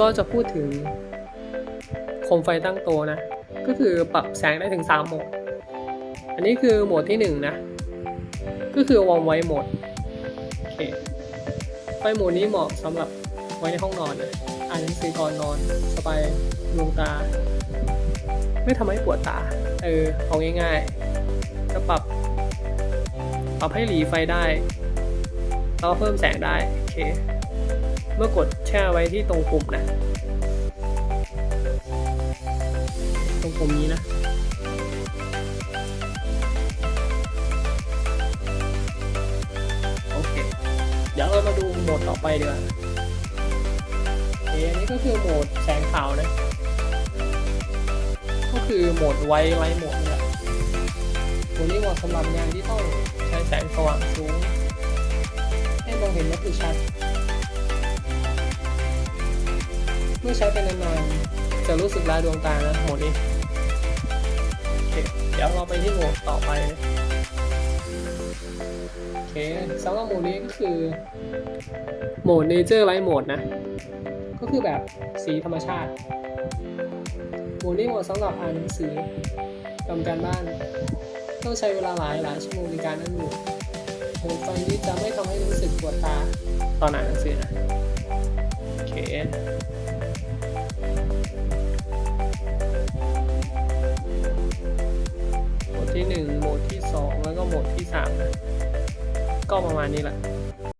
ก็จะพูดถึงโคมไฟตั้งโตนะ ก็คือปรับแสงได้ถึง 3 โหมด อันนี้คือโหมดที่ 1 นะ ก็คือวอร์มไว้โหมดโอเคไฟโหมดนี้เหมาะสำหรับไว้ในห้องนอนเลยอ่านหนังสือก่อนนอนสบายดวงตา ไม่ทำให้ปวดตา เออเอาง่ายๆ จะปรับปรับให้หลีไฟได้แล้วเพิ่มแสงได้ โอเค เมื่อกดแช่ไว้ที่ตรงปุ่มนะ ตรงปุ่มนี้นะโอเค เดี๋ยวเรามาดูโหมดต่อไปดีกว่าโอเคอันนี้ก็คือโหมดแสงขาวนะ ก็คือโหมดไวไลท์โหมดนี่แหละตัวนี้เหมาะสำหรับงานที่ต้องใช้แสงสว่างสูง ให้มองเห็นวัตถุชัด เมื่อใช้ไปนานๆจะรู้สึกลายดวงตานะโหมดนี้เดี๋ยวเราไปที่โหมดต่อไปโอเคสำหรับโหมดนี้ก็คือโหมด Nature Light Mode นะ ก็คือแบบสีธรรมชาติโหมดนี้เหมาะสำหรับอ่านหนังสือทำการบ้านต้องใช้เวลาหลายหลายชั่วโมงในการนั่งอยู่โหมดไฟนี้จะไม่ทำให้รู้สึกปวดตาตอนอ่านหนังสือนะโอเค โหมดที่ 3 นะ ก็ประมาณนี้แหละ